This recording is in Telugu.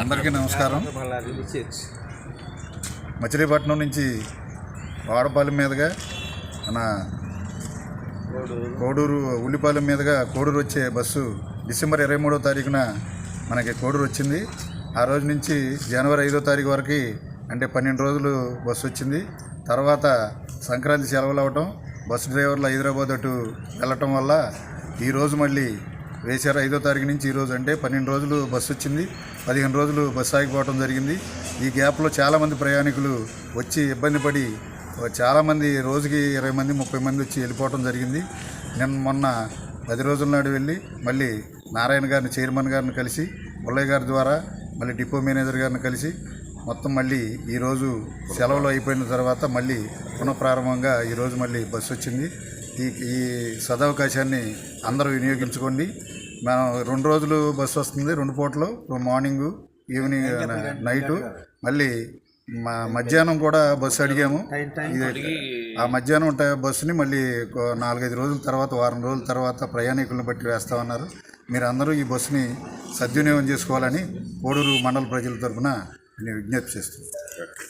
అందరికీ నమస్కారం. మచిలీపట్నం నుంచి వాడపాలెం మీదుగా మన కోడూరు ఉల్లిపాలెం మీదుగా కోడూరు వచ్చే బస్సు డిసెంబర్ ఇరవై మూడో తారీఖున మనకి కోడూరు వచ్చింది. ఆ రోజు నుంచి జనవరి ఐదో తారీఖు వరకు అంటే పన్నెండు రోజులు బస్సు వచ్చింది. తర్వాత సంక్రాంతి సెలవులు అవటం బస్సు డ్రైవర్లు హైదరాబాద్ అటు వెళ్ళటం వల్ల ఈరోజు మళ్ళీ వేశారు. ఐదో తారీఖు నుంచి ఈరోజు అంటే పన్నెండు రోజులు బస్సు వచ్చింది. పదిహేను రోజులు బస్సు ఆగిపోవడం జరిగింది. ఈ గ్యాప్లో చాలామంది ప్రయాణికులు వచ్చి ఇబ్బంది పడి చాలామంది రోజుకి ఇరవై మంది ముప్పై మంది వచ్చి వెళ్ళిపోవడం జరిగింది. నిన్న మొన్న పది రోజుల నాడు వెళ్ళి మళ్ళీ నారాయణ గారిని చైర్మన్ గారిని కలిసి ముల్లయ్య గారి ద్వారా మళ్ళీ డిపో మేనేజర్ గారిని కలిసి మొత్తం మళ్ళీ ఈరోజు సెలవులు అయిపోయిన తర్వాత మళ్ళీ పునఃప్రారంభంగా ఈరోజు మళ్ళీ బస్సు వచ్చింది. ఈ ఈ సదవకాశాన్ని అందరూ వినియోగించుకోండి. మనం రెండు రోజులు బస్సు వస్తుంది రెండు పూటలు మార్నింగు ఈవినింగ్ నైటు. మళ్ళీ మా మధ్యాహ్నం కూడా బస్సు అడిగాము. ఇది ఆ మధ్యాహ్నం ఉంటే బస్సుని మళ్ళీ నాలుగైదు రోజుల తర్వాత వారం రోజుల తర్వాత ప్రయాణికులను బట్టి వేస్తామన్నారు. మీరు అందరూ ఈ బస్సుని సద్వినియోగం చేసుకోవాలని కోడూరు మండల ప్రజల తరఫున నేను విజ్ఞప్తి చేస్తున్నాను.